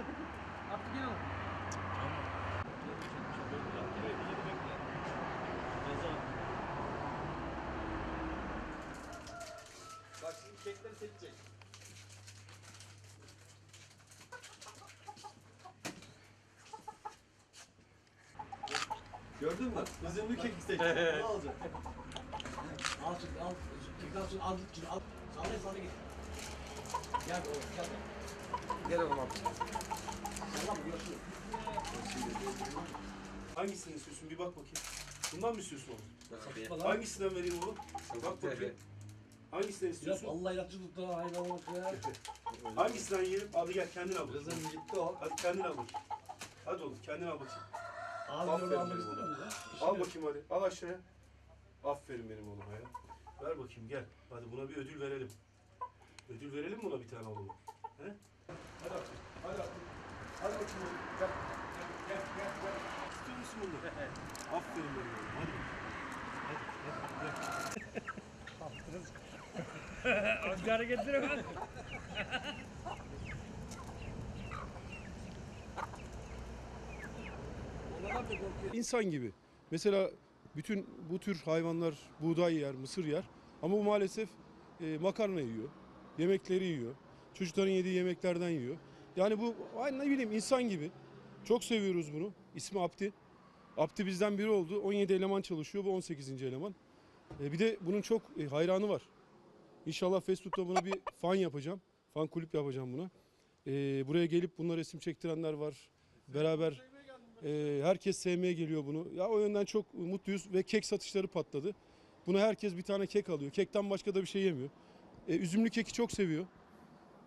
Artık gel oğlum. Bak şimdi kekleri seçecek. Gördün mü? Üzümlü kek seçecek. Ne olacak? Al şimdi al. Kekten sonra al git al. Sallaya sallaya git. Gel oğlum gel. Gel oğlum abi. Hangisini istiyorsun bir bak bakayım. Bundan mı istiyorsun oğlum? Hangisinden vereyim oğlum? Bak bakayım. Hangisinden Biraz istiyorsun? Allah ilaççı tuttu ha hayvan olmak ya. Hangisinden yiyelim? Abi gel kendin al. bakayım. Kızım gitti o. Hadi kendin al bakayım. Hadi oğlum kendin al bakayım. Abi Aferin almak oğlum. musun? Al bakayım hadi. Al aşağıya. Aferin benim oğluma ya. Ver bakayım gel. Hadi buna bir ödül verelim. Ödül verelim mi buna bir tane oğlum? He? Hadi artık. Hadi artık. Hadi bakayım. Gel. Gel gel gel. gel. İstiyor musun bunu? Aferin benim oğlum. Hadi. Hadi. Gel. Var. Onlardan da korkuyor. İnsan gibi. Mesela bütün bu tür hayvanlar buğday yer, mısır yer. Ama bu maalesef e, makarna yiyor. Yemekleri yiyor. Çocukların yediği yemeklerden yiyor. Yani bu aynı ne bileyim insan gibi. Çok seviyoruz bunu. İsmi Abdi. Abdi bizden biri oldu. 17 eleman çalışıyor. Bu 18. eleman. E, bir de bunun çok e, hayranı var. İnşallah Facebook'ta buna bir fan yapacağım. Fan kulüp yapacağım buna. E, buraya gelip bununla resim çektirenler var. Beraber ee, herkes sevmeye geliyor bunu. Ya o yönden çok mutluyuz ve kek satışları patladı. Buna herkes bir tane kek alıyor. Kekten başka da bir şey yemiyor. Ee, üzümlü keki çok seviyor.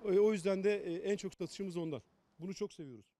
Ee, o yüzden de e, en çok satışımız ondan. Bunu çok seviyoruz.